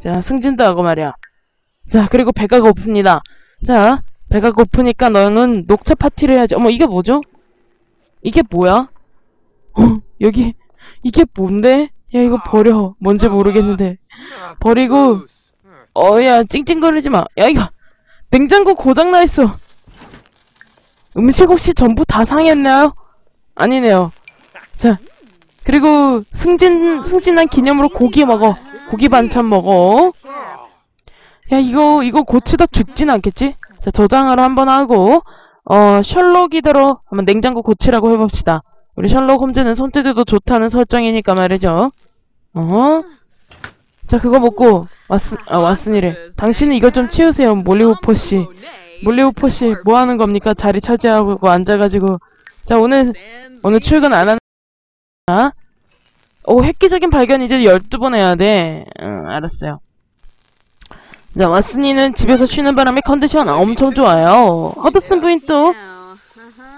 자 승진도 하고 말이야 자 그리고 배가 고픕니다 자 배가 고프니까 너는 녹차 파티를 해야지 어머 이게 뭐죠? 이게 뭐야? 어 여기 이게 뭔데? 야 이거 버려 뭔지 모르겠는데 버리고 어 야 찡찡거리지 마. 야 이거 냉장고 고장 나 있어. 음식 혹시 전부 다 상했나요? 아니네요. 자 그리고 승진 승진한 기념으로 고기 먹어. 고기 반찬 먹어. 야 이거 이거 고치다 죽진 않겠지? 자 저장을 한번 하고 어 셜록이대로 한번 냉장고 고치라고 해봅시다. 우리 셜록 홈즈는 손재주도 좋다는 설정이니까 말이죠. 어? 자 그거 먹고 왓슨 아 왓슨이래. 당신은 이것 좀 치우세요 몰리우포 씨. 몰리우포 씨뭐 하는 겁니까? 자리 차지하고 앉아가지고 자 오늘 오늘 출근 안 하나? 오 획기적인 발견 이제 12번 해야 돼. 응 알았어요. 자 왓슨이는 집에서 쉬는 바람에 컨디션 엄청 좋아요. 허드슨 부인 또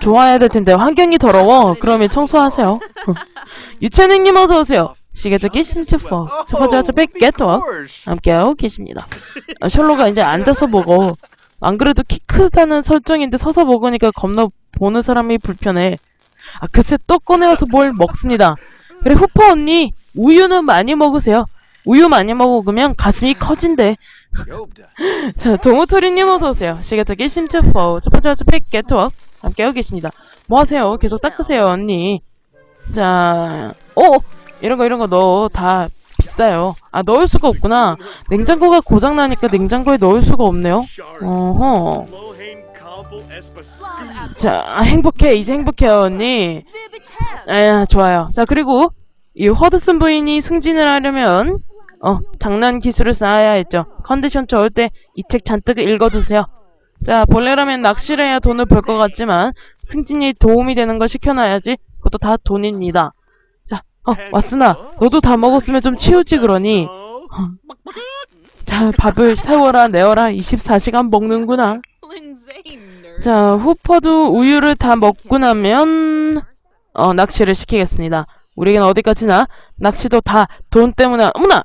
좋아야 될 텐데 환경이 더러워. 그러면 청소하세요. 유채능님 어서 오세요. 시계적이 심츠퍼 첫 번째 화차 뺏겠어 함께하고 계십니다. 아, 셜로가 이제 앉아서 먹어. 안 그래도 키 크다는 설정인데 서서 먹으니까 겁나 보는 사람이 불편해. 아 글쎄 또 꺼내와서 뭘 먹습니다. 그래 후퍼 언니 우유는 많이 먹으세요. 우유 많이 먹으면 가슴이 커진대. 자 동우토리님 어서 오세요. 시계적이 심츠퍼 첫 번째 화차 뺏겠어 함께하고 계십니다. 뭐 하세요? 계속 닦으세요 언니. 자, 어 이런 거 이런 거 넣어 다 비싸요. 아 넣을 수가 없구나. 냉장고가 고장 나니까 냉장고에 넣을 수가 없네요. 어허. 자 행복해 이제 행복해요 언니. 아 좋아요. 자 그리고 이 허드슨 부인이 승진을 하려면 어 장난 기술을 쌓아야 했죠. 컨디션 좋을 때 이 책 잔뜩 읽어두세요. 자 본래라면 낚시를 해야 돈을 벌 것 같지만 승진이 도움이 되는 걸 시켜놔야지. 그것도 다 돈입니다. 자, 어, 왓스나, 너도 다 먹었으면 좀 치우지 그러니. 자, 밥을 세워라, 내어라, 24시간 먹는구나. 자, 후퍼도 우유를 다 먹고 나면, 어, 낚시를 시키겠습니다. 우리겐 어디까지나, 낚시도 다 돈 때문에, 어머나!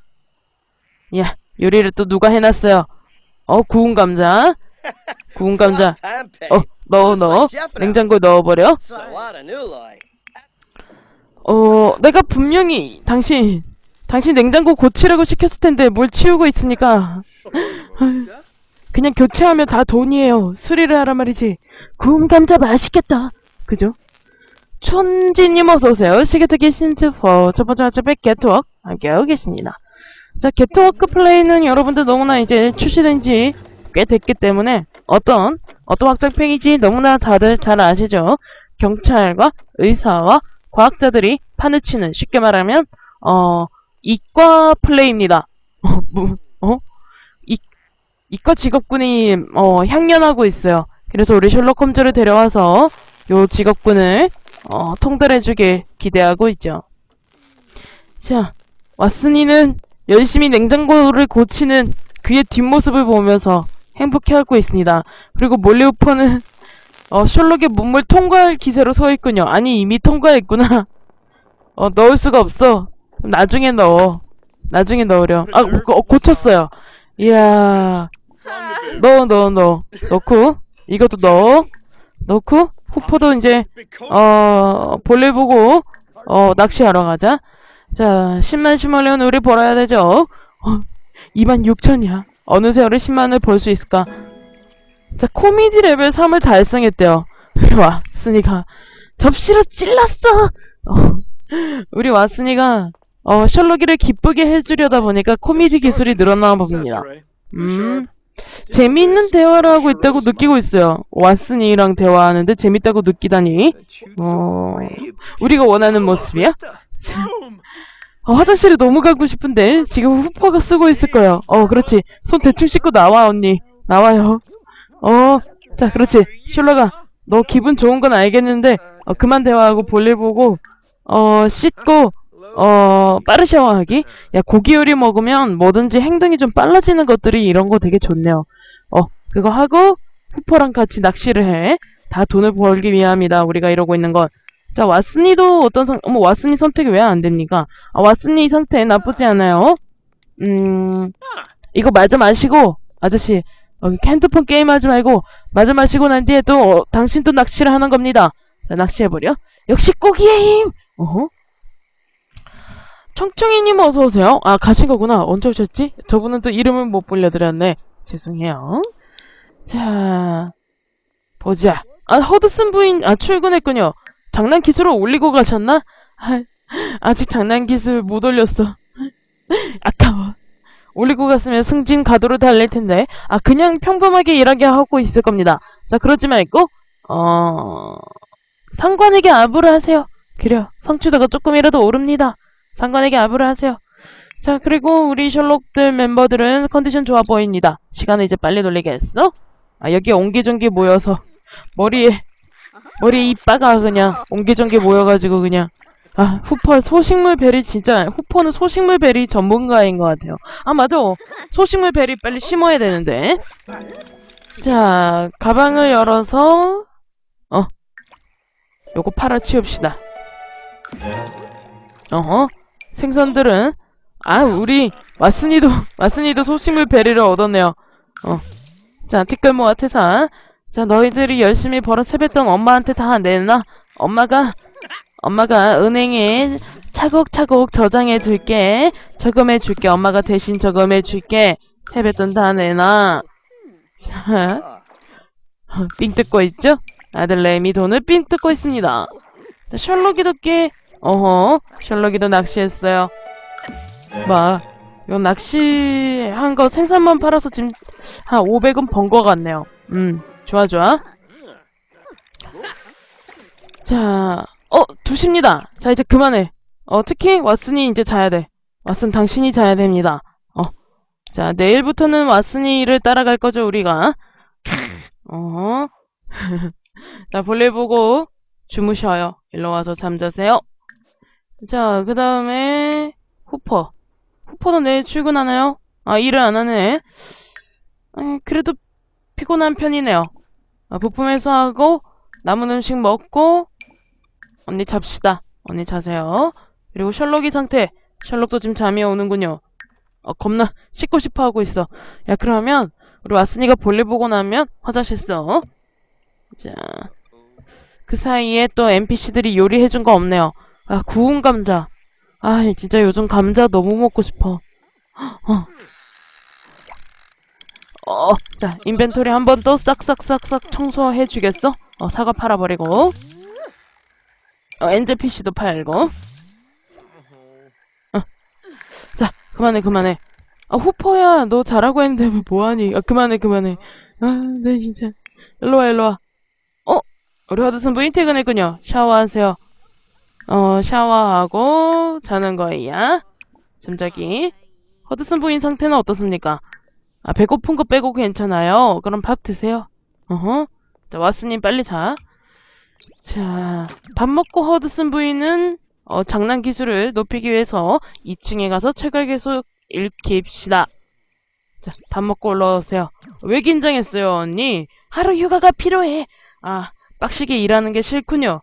야, 요리를 또 누가 해놨어요? 어, 구운 감자. 구운 감자. 어, 넣어, 넣어. 냉장고에 넣어버려. 어, 내가 분명히 당신 당신 냉장고 고치라고 시켰을 텐데 뭘 치우고 있습니까? 그냥 교체하면 다 돈이에요. 수리를 하란 말이지. 구운 감자 맛있겠다. 그죠? 촌지님 어서오세요. 시계트기 신츠퍼 첫 번째 화차 백 게트워크 함께하고 계십니다. 자, 게트워크 플레이는 여러분들 너무나 이제 출시된 지 꽤 됐기 때문에 어떤 어떤 확장팩이지 너무나 다들 잘 아시죠? 경찰과 의사와 과학자들이 판을 치는 쉽게 말하면 어 이과 플레이입니다. 이, 이과 직업군이 어 향연하고 있어요. 그래서 우리 셜록 홈즈를 데려와서 요 직업군을 어 통달해주길 기대하고 있죠. 자, 왓슨이는 열심히 냉장고를 고치는 그의 뒷모습을 보면서 행복해하고 있습니다. 그리고 몰리우퍼는 어, 셜록의 문물 통과할 기세로 서 있군요. 아니, 이미 통과했구나. 어, 넣을 수가 없어. 나중에 넣어. 나중에 넣으려. 아, 고, 어, 고쳤어요. 이야. 넣어, 넣어, 넣어. 넣고, 이것도 넣어. 넣고, 후포도 이제, 어, 볼일 보고, 어, 낚시하러 가자. 자, 10만 심으려면 우리 벌어야 되죠. 어, 2만 6천이야. 어느 세월에 10만을 벌 수 있을까? 자, 코미디 레벨 3을 달성했대요. 우리 왓슨이가 접시로 찔렀어! 어, 우리 왓슨이가 어, 셜록이를 기쁘게 해주려다 보니까 코미디 기술이 늘어나 봅니다. 음, 재미있는 대화를 하고 있다고 느끼고 있어요. 왓슨이랑 대화하는데 재밌다고 느끼다니. 어, 우리가 원하는 모습이야? 어, 화장실에 너무 가고 싶은데 지금 후퍼가 쓰고 있을 거예요. 어, 그렇지. 손 대충 씻고 나와, 언니. 나와요. 어, 자, 그렇지. 슐러가, 너 기분 좋은 건 알겠는데, 어, 그만 대화하고 볼일 보고, 어, 씻고, 어, 빠르 샤워하기? 야, 고기 요리 먹으면 뭐든지 행동이 좀 빨라지는 것들이 이런 거 되게 좋네요. 어, 그거 하고, 후퍼랑 같이 낚시를 해. 다 돈을 벌기 위함이다. 우리가 이러고 있는 건. 자, 왓슨이도 어떤 선, 어머, 왓슨이 선택이 왜 안 됩니까? 아, 왓슨이 선택 나쁘지 않아요. 음, 이거 맞아 마시고, 아저씨, 어, 핸드폰 게임 하지 말고, 맞아 마시고 난 뒤에 또, 어, 당신 또 낚시를 하는 겁니다. 자, 낚시해버려. 역시 꼬기의 힘! 어허? 청청이님 어서오세요. 아, 가신 거구나. 언제 오셨지? 저분은 또 이름을 못 불려드렸네. 죄송해요. 자, 보자. 아, 허드슨 부인, 아, 출근했군요. 장난 기술을 올리고 가셨나? 아, 아직 장난 기술 못 올렸어. 아까워. 올리고 갔으면 승진 가도로 달릴 텐데. 아, 그냥 평범하게 일하게 하고 있을 겁니다. 자, 그러지 말고, 어, 상관에게 아부를 하세요. 그래요. 성취도가 조금이라도 오릅니다. 상관에게 아부를 하세요. 자, 그리고 우리 셜록들 멤버들은 컨디션 좋아 보입니다. 시간을 이제 빨리 돌리겠어? 아, 여기 옹기종기 모여서 머리에 머리에 이빠가 그냥 옹기종기 모여가지고 그냥 아 후퍼 소식물 베리 진짜 후퍼는 소식물 베리 전문가인 것 같아요. 아 맞아 소식물 베리 빨리 심어야 되는데 자 가방을 열어서 어 요거 팔아 치웁시다. 어허 생선들은? 아 우리 왓슨이도 왓슨이도 소식물 베리를 얻었네요. 어. 자 티끌 모아 태산. 자 너희들이 열심히 벌어 세뱃돈 엄마한테 다 내놔. 엄마가 엄마가 은행에 차곡차곡 저장해 둘게. 저금해 줄게. 엄마가 대신 저금해 줄게. 세뱃돈 다 내놔. 자 삥 뜯고 있죠? 아들 레미 돈을 삥 뜯고 있습니다. 자, 셜록이도 꽤 어허 셜록이도 낚시했어요 봐 이거 낚시한 거 생선만 팔아서 지금 한 500은 번거 같네요 음 좋아 좋아 자, 어, 2시입니다. 자, 이제 그만해. 어, 특히 왓슨이 이제 자야 돼. 왓슨 당신이 자야 됩니다. 어. 자, 내일부터는 왓슨이를 따라갈 거죠, 우리가. 어. 자, 볼일 보고 주무셔요. 일로 와서 잠자세요. 자, 그 다음에 후퍼. 후퍼도 내일 출근하나요? 아, 일을 안 하네. 아, 그래도 피곤한 편이네요. 아, 부품 회수하고 남은 음식 먹고 언니 잡시다. 언니 자세요. 그리고 셜록이 상태. 셜록도 지금 잠이 오는군요. 어, 겁나 씻고 싶어 하고 있어. 야, 그러면 우리 왓슨이가 볼일 보고 나면 화장실 써. 자. 그 사이에 또 NPC들이 요리해준 거 없네요. 아, 구운 감자. 아, 진짜 요즘 감자 너무 먹고 싶어. 어. 어, 자, 인벤토리 한번또 싹싹싹싹 청소해 주겠어? 어, 사과 팔아버리고. 어, 엔젤 PC도 팔고. 어. 자, 그만해, 그만해. 아, 후퍼야, 너 잘하고 했는데 왜 뭐하니? 아, 그만해, 그만해. 아, 네, 진짜. 일로와, 일로와. 어? 우리 허드슨 부인 퇴근했군요. 샤워하세요. 어, 샤워하고, 자는 거야. 잠자기. 허드슨 부인 상태는 어떻습니까? 아, 배고픈 거 빼고 괜찮아요. 그럼 밥 드세요. 어허. 자, 왓슨님 빨리 자. 자, 밥 먹고 허드슨 부인은 어, 장난 기술을 높이기 위해서 2층에 가서 책을 계속 읽힙시다. 자, 밥 먹고 올라오세요. 왜 긴장했어요, 언니? 하루 휴가가 필요해. 아, 빡시게 일하는 게 싫군요.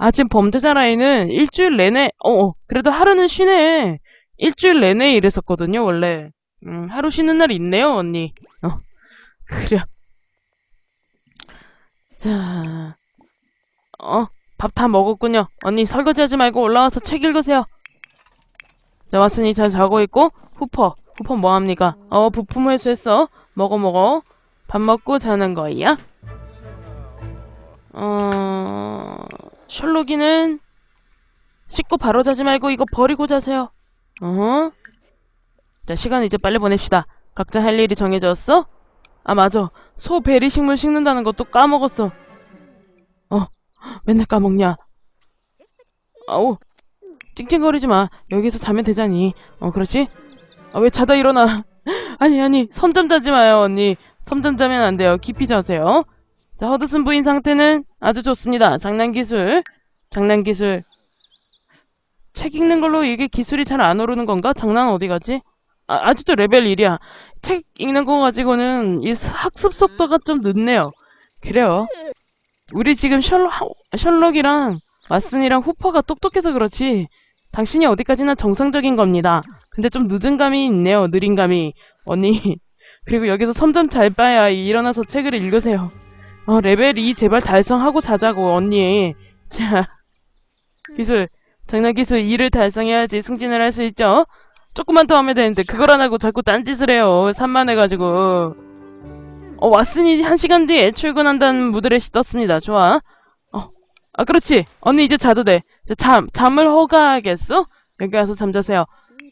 아, 지금 범죄자 라인은 일주일 내내, 어, 어, 그래도 하루는 쉬네. 일주일 내내 일했었거든요, 원래. 음, 하루 쉬는 날 있네요, 언니. 어, 그래. 자, 어, 밥 다 먹었군요. 언니 설거지 하지 말고 올라와서 책 읽으세요. 자, 왓슨이 잘 자고 있고, 후퍼. 후퍼 뭐합니까? 어, 부품 회수했어. 먹어, 먹어. 밥 먹고 자는 거야. 어, 셜록이는 씻고 바로 자지 말고 이거 버리고 자세요. 어허. 자, 시간 이제 빨리 보냅시다. 각자 할 일이 정해졌어? 아, 맞아. 소 베리 식물 식는다는 것도 까먹었어. 어, 맨날 까먹냐. 아우, 찡찡거리지 마. 여기서 자면 되잖니. 어, 그렇지? 아, 왜 자다 일어나. 아니, 아니, 선잠 자지 마요, 언니. 선잠 자면 안 돼요. 깊이 자세요. 자, 허드슨 부인 상태는 아주 좋습니다. 장난 기술. 장난 기술. 책 읽는 걸로 이게 기술이 잘 안 오르는 건가? 장난 어디 가지? 아, 아직도 레벨 1이야. 책 읽는 거 가지고는 이 학습 속도가 좀 늦네요. 그래요. 우리 지금 셜록, 셜록이랑 왓슨이랑 후퍼가 똑똑해서 그렇지. 당신이 어디까지나 정상적인 겁니다. 근데 좀 늦은 감이 있네요. 느린 감이. 언니. 그리고 여기서 섬 좀 잘 봐야 일어나서 책을 읽으세요. 어, 레벨 2 제발 달성하고 자자고, 언니. 자. 기술. 장난 기술 2를 달성해야지 승진을 할 수 있죠? 조금만 더 하면 되는데, 그걸 안 하고 자꾸 딴짓을 해요. 산만해가지고. 어, 왓슨이 한 시간 뒤에 출근한다는 무드렛이 떴습니다. 좋아. 어, 아, 그렇지. 언니 이제 자도 돼. 자, 잠, 잠을 허가하겠어? 여기 와서 잠자세요.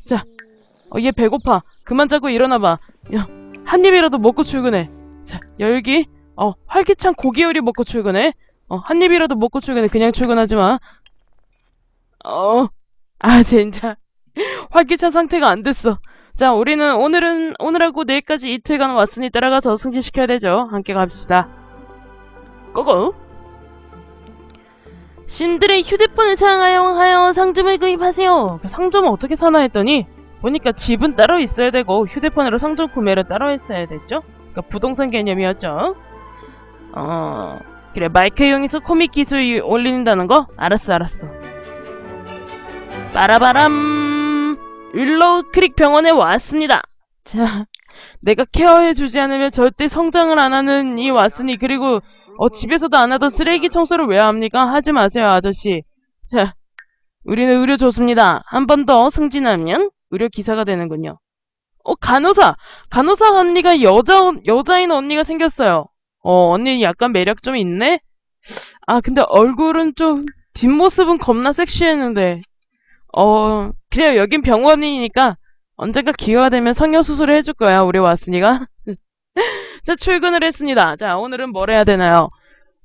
자, 어, 얘 배고파. 그만 자고 일어나봐. 야, 한 입이라도 먹고 출근해. 자, 열기. 어, 활기찬 고기 요리 먹고 출근해. 어, 한 입이라도 먹고 출근해. 그냥 출근하지 마. 어, 아, 진짜. 활기찬 상태가 안 됐어. 자, 우리는 오늘은, 오늘하고 내일까지 이틀간 왓슨이 따라가서 승진시켜야 되죠. 함께 갑시다. 고고! 신들의 휴대폰을 사용하여 상점을 구입하세요. 그 상점은 어떻게 사나 했더니 보니까 집은 따로 있어야 되고 휴대폰으로 상점 구매를 따로 했어야 됐죠. 그러니까 부동산 개념이었죠. 어 그래 마이크 이용해서 코믹 기술 올린다는 거 알았어 알았어. 빠라바람 윌로우 크릭 병원에 왔습니다. 자 내가 케어해주지 않으면 절대 성장을 안 하는 이 왓슨이 그리고 어, 집에서도 안 하던 쓰레기 청소를 왜 합니까? 하지 마세요, 아저씨. 자, 우리는 의료 좋습니다. 한 번 더 승진하면 의료 기사가 되는군요. 어, 간호사! 간호사 언니가 여자, 여자인 언니가 생겼어요. 어, 언니 약간 매력 좀 있네? 아, 근데 얼굴은 좀, 뒷모습은 겁나 섹시했는데. 어, 그래요. 여긴 병원이니까 언젠가 기회가 되면 성형수술을 해줄 거야, 우리 왓슨이가. 자, 출근을 했습니다. 자, 오늘은 뭘 해야 되나요?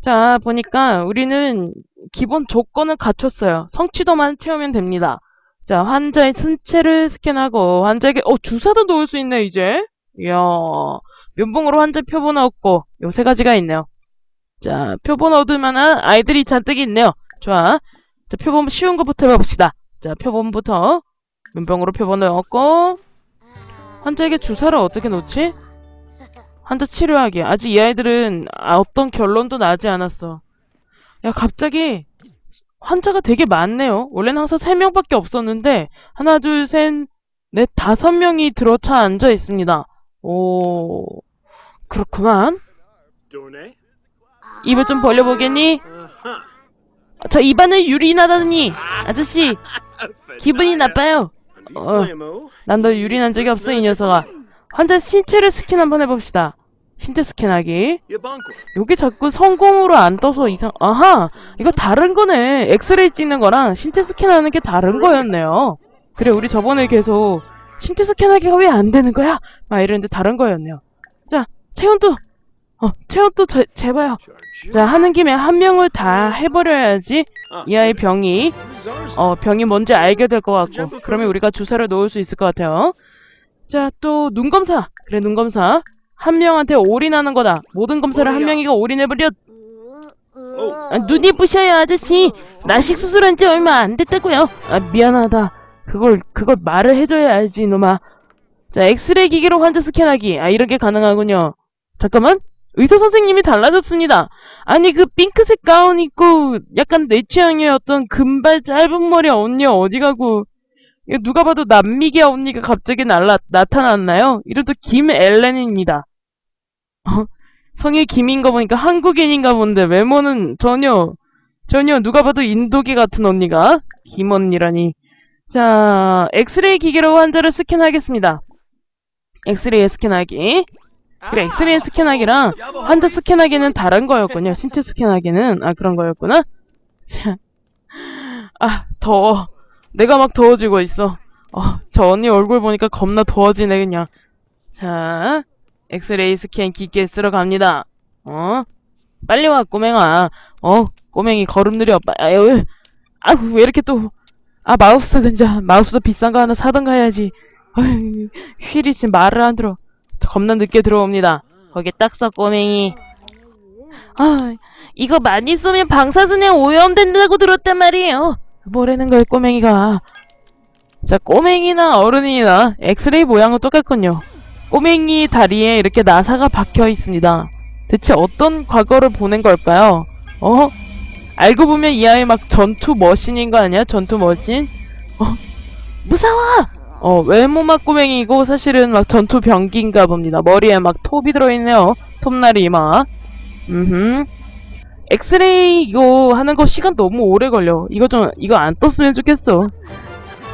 자, 보니까 우리는 기본 조건을 갖췄어요. 성취도만 채우면 됩니다. 자, 환자의 신체를 스캔하고 환자에게 어, 주사도 놓을 수 있네, 이제. 이야. 면봉으로 환자 표본 얻고 요 세 가지가 있네요. 자, 표본 얻을 만한 아이들이 잔뜩 있네요. 좋아. 자, 표본 쉬운 것부터 해봅시다. 자, 표본부터 면봉으로 표본을 얻고 환자에게 주사를 어떻게 놓지? 환자 치료하기. 아직 이 아이들은 아, 어떤 결론도 나지 않았어. 야, 갑자기 환자가 되게 많네요. 원래는 항상 3명밖에 없었는데 하나, 둘, 셋, 넷, 다섯 명이 들어차 앉아 있습니다. 오, 그렇구만. 입을 좀 벌려보겠니? 저 입안을 유린하다니. 아저씨, 기분이 나빠요. 어. Flamo. 난너 유린한 적이 없어, 이 녀석아. 환자 신체를 스캔 한번 해봅시다. 신체 스캔하기. Yabanqua. 여기 자꾸 성공으로 안 떠서 이상, 아하! 이거 다른 거네. 엑스레이 찍는 거랑 신체 스캔하는 게 다른 거였네요. 그래, 우리 저번에 계속 신체 스캔하기가 왜 안 되는 거야? 막 이랬는데 다른 거였네요. 자, 체온도, 어, 체온도 제. Charge. 자, 하는 김에 한 명을 다 해버려야지 이 아이 병이. 어, 병이 뭔지 알게 될 것 같고, 그러면 우리가 주사를 놓을 수 있을 것 같아요. 자, 또, 눈 검사. 그래, 눈 검사. 한 명한테 올인하는 거다. 모든 검사를 한 명이가 올인해버려. 아, 눈이 부셔요, 아저씨. 라식 수술한 지 얼마 안 됐다고요. 아, 미안하다. 그걸, 그걸 말을 해줘야 알지, 이놈아. 자, 엑스레이 기계로 환자 스캔하기. 아, 이렇게 가능하군요. 잠깐만. 의사 선생님이 달라졌습니다. 아니, 그 핑크색 가운 입고 약간 내 어떤 금발 짧은 머리 언니 어디 가고. 누가 봐도 남미계 언니가 갑자기 날라, 나타났나요? 이름도 김엘렌입니다. 어? 성이 김인 거 보니까 한국인인가 본데 외모는 전혀 전혀 누가 봐도 인도계 같은 언니가 김 언니라니 자 엑스레이 기계로 환자를 스캔하겠습니다 엑스레이 스캔하기 그래 엑스레이 스캔하기랑 환자 스캔하기는 다른 거였군요 신체 스캔하기는 아 그런 거였구나 자아 더워 내가 막 더워지고 있어 어, 저 언니 얼굴 보니까 겁나 더워지네 그냥 자 엑스레이 스캔 기계 쓰러 갑니다. 어? 빨리 와, 꼬맹아. 어? 꼬맹이 걸음 느려. 빠- 아유, 아우, 왜 이렇게 또. 아, 마우스, 진짜. 마우스도 비싼 거 하나 사던가 해야지. 어휴, 휠이 지금 말을 안 들어. 겁나 늦게 들어옵니다. 거기 딱 써, 꼬맹이. 아, 이거 많이 쏘면 방사선에 오염된다고 들었단 말이에요. 뭐라는 거야, 꼬맹이가. 자, 꼬맹이나 어른이나 엑스레이 모양은 똑같군요. 꼬맹이 다리에 이렇게 나사가 박혀 있습니다. 대체 어떤 과거를 보낸 걸까요? 어? 알고 보면 이 아이 막 전투 머신인 거 아니야? 전투 머신? 어? 무서워! 어, 외모막 꼬맹이고 사실은 막 전투 병기인가 봅니다. 머리에 막 톱이 들어있네요. 톱날이 막. 음흠. 엑스레이 이거 하는 거 시간 너무 오래 걸려. 이거 좀, 이거 안 떴으면 좋겠어.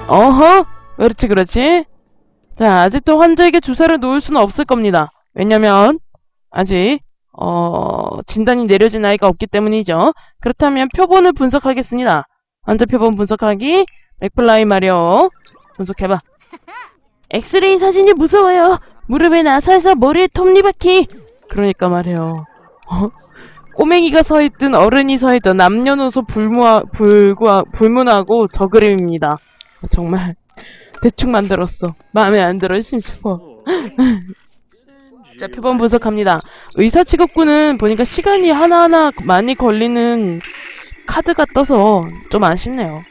어허! 그렇지, 그렇지. 자, 아직도 환자에게 주사를 놓을 수는 없을 겁니다. 왜냐면, 아직, 어, 진단이 내려진 아이가 없기 때문이죠. 그렇다면 표본을 분석하겠습니다. 환자 표본 분석하기, 맥플라이 마리오. 분석해봐. 엑스레이 사진이 무서워요. 무릎에 나사에서 머리에 톱니바퀴. 그러니까 말해요. 어? 꼬맹이가 서있든 어른이 서있든 남녀노소 불무하, 불구하, 불문하고 저 그림입니다. 정말 대충 만들었어. 마음에 안 들어 심심해. 자 표본 분석합니다. 의사 직업군은 보니까 시간이 하나하나 많이 걸리는 카드가 떠서 좀 아쉽네요.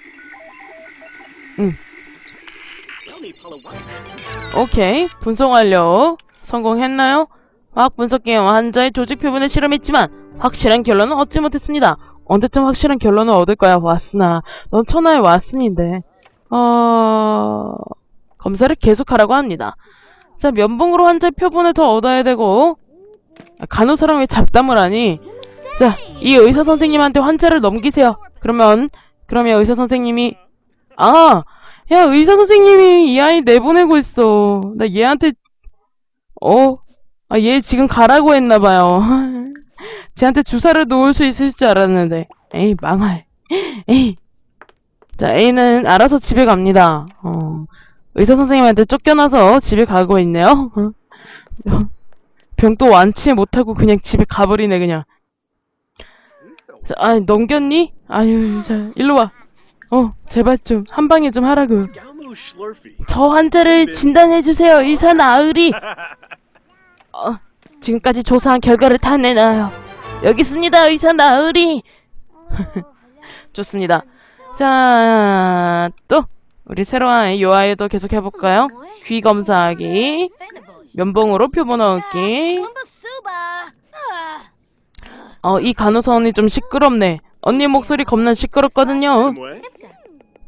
오케이 분석 완료. 성공했나요? 화학 분석 게임 환자의 조직 표본을 실험했지만 확실한 결론은 얻지 못했습니다. 언제쯤 확실한 결론을 얻을 거야 왓슨아. 넌 천하의 왓슨인데. 어... 검사를 계속하라고 합니다. 자 면봉으로 환자의 표본을 더 얻어야 되고 아, 간호사랑 왜 잡담을 하니? 자, 이 의사 선생님한테 환자를 넘기세요. 그러면 그러면 의사 선생님이 아, 야 의사 선생님이 이 아이 내보내고 있어. 나 얘한테 어, 아 얘 지금 가라고 했나봐요. 쟤한테 주사를 놓을 수 있을 줄 알았는데, 에이 망할. 에이. 자 A는 알아서 집에 갑니다. 어, 의사 선생님한테 쫓겨나서 집에 가고 있네요. 병도 완치 못하고 그냥 집에 가버리네 그냥. 자, 아 넘겼니? 아유, 자 일로 와. 어, 제발 좀 한 방에 좀 하라고. 저 환자를 진단해 주세요, 의사 나으리. 어, 지금까지 조사한 결과를 다 내놔요. 여기 있습니다, 의사 나으리. 좋습니다. 자, 또 우리 새로운 아이 요 아이도 계속 해볼까요? 귀 검사하기, 면봉으로 표본 넣기. 어, 이 간호사 언니 좀 시끄럽네. 언니 목소리 겁나 시끄럽거든요.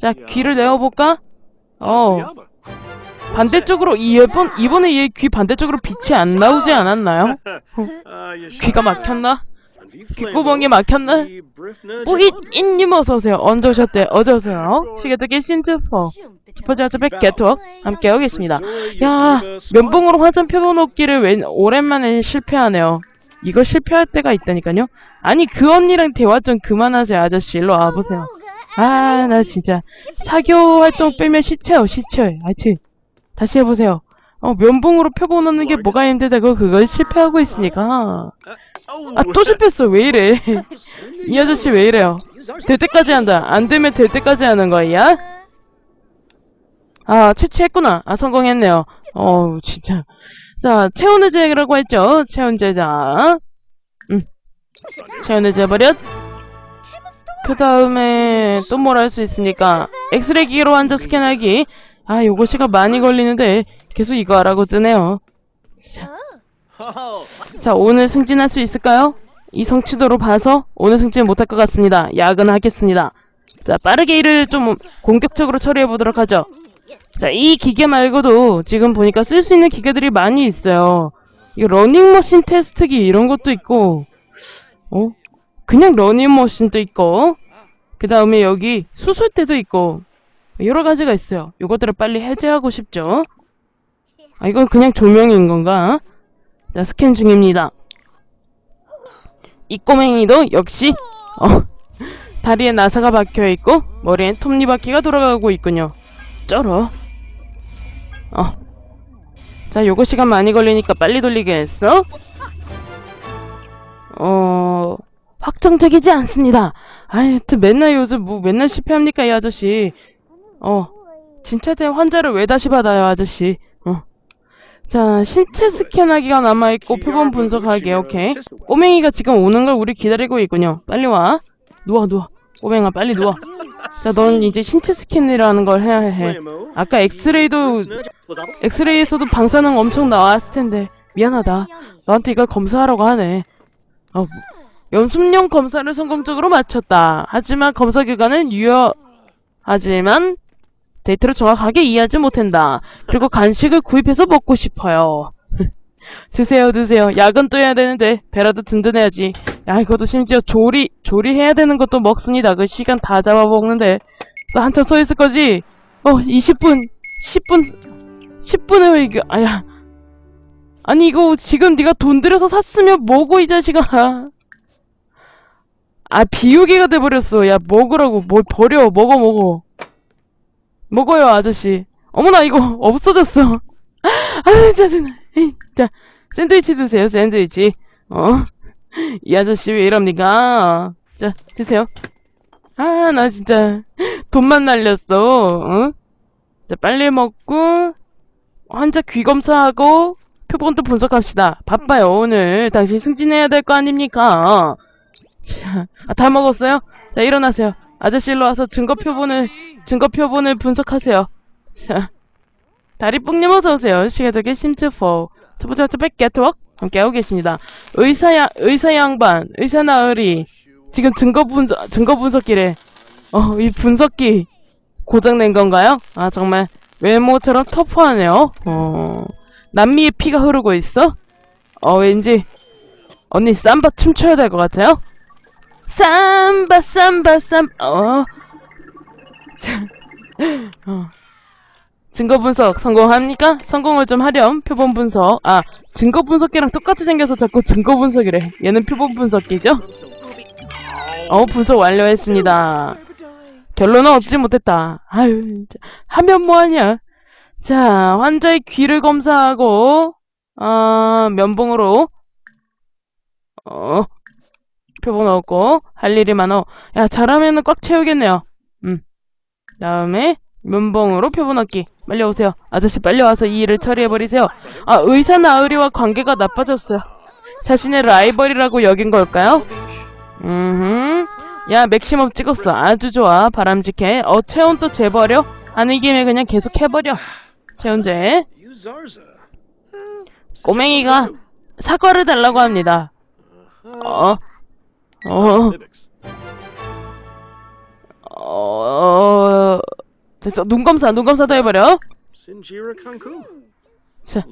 자, 귀를 내어볼까? 어, 반대쪽으로 이번 이번에 얘 귀 반대쪽으로 빛이 안 나오지 않았나요? 귀가 막혔나? 귓구멍이 막혔나? 뽀잇 인님 어서 오세요. 언제 오셨대? 어제 오세요. 시계두개 신즈퍼 슈퍼자즈 백 개톡 함께 하겠습니다. 야 면봉으로 화장 표본 얻기를 웬 오랜만에 실패하네요. 이거 실패할 때가 있다니까요. 아니 그 언니랑 대화 좀 그만하세요 아저씨. 일로 와보세요. 아 나 진짜 사교 활동 빼면 시체요 시체. 하여튼 다시 해보세요. 어 면봉으로 얻는 게 뭐가 힘들다고 그걸 실패하고 있으니까. 아 또 실패했어 왜 이래? 이 아저씨 왜 이래요? 될 때까지 한다. 안 되면 될 때까지 하는 거야? 아, 채취했구나. 아, 성공했네요. 어우, 진짜. 자, 체온을 재라고 했죠? 체온 제자. 음. 체온을 재버렸. 그 다음에 또 뭘 할 수 있습니까? 엑스레이 기계로 환자 스캔하기. 아, 요거 시간 많이 걸리는데 계속 이거 하라고 뜨네요. 자, 자, 오늘 승진할 수 있을까요? 이 성취도로 봐서 오늘 승진 못할 것 같습니다. 야근하겠습니다. 자, 빠르게 일을 좀 공격적으로 처리해 보도록 하죠. 자, 이 기계 말고도 지금 보니까 쓸 수 있는 기계들이 많이 있어요. 이거 러닝머신 테스트기 이런 것도 있고, 어? 그냥 러닝머신도 있고, 그 다음에 여기 수술대도 있고, 여러 가지가 있어요. 요것들을 빨리 해제하고 싶죠. 아, 이건 그냥 조명인 건가? 자, 스캔 중입니다. 이 꼬맹이도 역시, 어, 다리에 나사가 박혀 있고, 머리엔 톱니바퀴가 돌아가고 있군요. 쩔어. 어. 자, 요거 시간 많이 걸리니까 빨리 돌리게 했어. 어, 확정적이지 않습니다. 아이, 하여튼 맨날 요즘 뭐 맨날 실패합니까, 이 아저씨. 어, 진찰된 환자를 왜 다시 받아요, 아저씨. 어. 자, 신체 스캔하기가 남아있고 표본 분석하기, 오케이. 꼬맹이가 지금 오는 걸 우리 기다리고 있군요. 빨리 와. 누워, 누워. 꼬맹아, 빨리 누워. 자, 넌 이제 신체 스캔이라는 걸 해야 해. 아까 엑스레이도, 엑스레이에서도 방사능 엄청 나왔을 텐데. 미안하다. 너한테 이걸 검사하라고 하네. 어, 연습용 검사를 성공적으로 마쳤다. 하지만 검사 결과는 유효, 하지만 데이터를 정확하게 이해하지 못한다. 그리고 간식을 구입해서 먹고 싶어요. 드세요, 드세요. 약은 또 해야 되는데, 배라도 든든해야지. 야, 이것도 심지어 조리, 조리해야 되는 것도 먹습니다. 그 시간 다 잡아먹는데. 또 한참 서 있을 거지? 어, 20분, 10분, 10분에 왜 이게, 아야. 아니, 이거 지금 네가 돈 들여서 샀으면 뭐고, 이 자식아. 아, 비우기가 돼버렸어. 야, 먹으라고. 뭘 버려. 먹어, 먹어. 먹어요, 아저씨. 어머나, 이거 없어졌어. 아유, 짜증나. 자, 샌드위치 드세요, 샌드위치. 어? 이 아저씨 왜 이럽니까? 자, 드세요. 아, 나 진짜 돈만 날렸어. 어? 자, 빨리 먹고 환자 귀 검사하고 표본도 분석합시다. 바빠요, 오늘. 당신 승진해야 될 거 아닙니까? 자, 아, 다 먹었어요? 자, 일어나세요. 아저씨 일로 와서 증거 표본을 증거 표본을 분석하세요. 자, 다리뽕님 어서 오세요. 시계적의 심츠포. 첫 번째 첫 번째 게트웍 함께 하고 계십니다. 의사 양 의사 양반 의사 나으리 지금 증거 분석 증거 분석기래. 어, 이 분석기 고장 낸 건가요? 아 정말 외모처럼 터프하네요. 어, 남미의 피가 흐르고 있어? 어 왠지 언니 삼바 춤춰야 될 것 같아요. 삼바 삼바 삼 어. 자, 어. 증거 분석 성공합니까? 성공을 좀 하렴. 표본 분석. 아, 증거 분석기랑 똑같이 생겨서 자꾸 증거 분석이래. 얘는 표본 분석기죠? 어, 분석 완료했습니다. 결론은 얻지 못했다. 아유. 하면 뭐하냐? 자, 환자의 귀를 검사하고, 어, 면봉으로, 어, 표본 얻고, 할 일이 많어. 야, 잘하면은 꽉 채우겠네요. 음. 다음에, 면봉으로 표본 얻기. 빨리 오세요. 아저씨 빨리 와서 이 일을 처리해버리세요. 아, 의사나 의리와 관계가 나빠졌어요. 자신의 라이벌이라고 여긴 걸까요? 음, 야, 맥시멈 찍었어. 아주 좋아. 바람직해. 어, 체온 또 재버려? 아니, 김에 그냥 계속 해버려. 체온제. 꼬맹이가 사과를 달라고 합니다. 어, 어, 어, 됐어. 눈 검사, 눈 검사도 해버려. 자.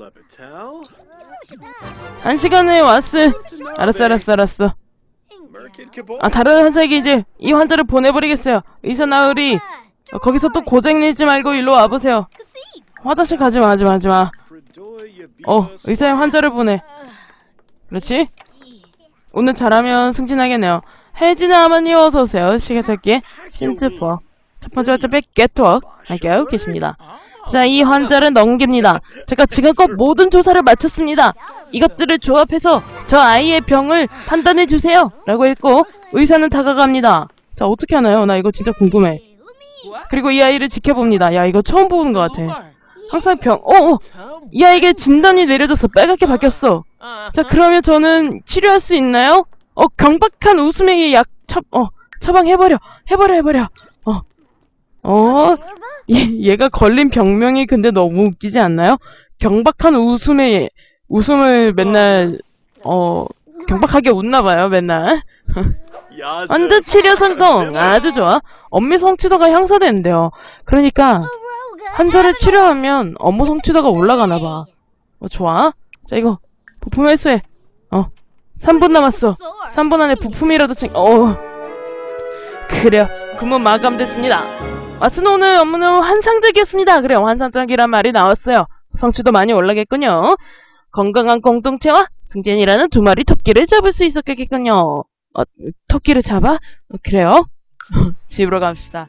한 시간에 왔을. 알았어, 알았어, 알았어. 아, 다른 환자에게 이제 이 환자를 보내버리겠어요. 의사 나으리. 어, 거기서 또 고생 내지 말고 일로 와보세요. 화장실 가지마, 하지마, 하지마. 어, 의사의 환자를 보내. 그렇지? 오늘 잘하면 승진하겠네요. 혜진아 아마님 어서오세요. 시계탈기 신즈퍼. 첫 번째 환자 백 게트워크 함께하고 계십니다. 자, 이 환자를 넘깁니다. 제가 지금껏 모든 조사를 마쳤습니다. 이것들을 조합해서 저 아이의 병을 판단해 주세요. 라고 했고, 의사는 다가갑니다. 자, 어떻게 하나요? 나 이거 진짜 궁금해. 그리고 이 아이를 지켜봅니다. 야, 이거 처음 보는 것 같아. 항상 병, 어, 어! 이 아이에게 진단이 내려져서 빨갛게 바뀌었어. 자, 그러면 저는 치료할 수 있나요? 어, 경박한 웃음에 약, 처, 어, 처방해버려. 해버려, 해버려. 어, 어, 얘, 얘가 걸린 병명이 근데 너무 웃기지 않나요? 경박한 웃음에, 웃음을 맨날, 어, 경박하게 웃나봐요, 맨날. 완드 치료 성공! 아주 좋아. 엄미 성취도가 향상되는데요. 그러니까, 환자를 치료하면 업무 성취도가 올라가나봐. 어, 좋아. 자, 이거, 부품 회수해. 어, 3분 남았어. 3분 안에 부품이라도 챙, 어. 그래요. 근무 마감됐습니다. 왓슨 오늘 업무는 환상적이었습니다. 그래요. 환상적이란 말이 나왔어요. 성취도 많이 올라겠군요. 건강한 공동체와 승진이라는 두 마리 토끼를 잡을 수 있었겠군요. 어, 토끼를 잡아? 어, 그래요? 집으로 갑시다.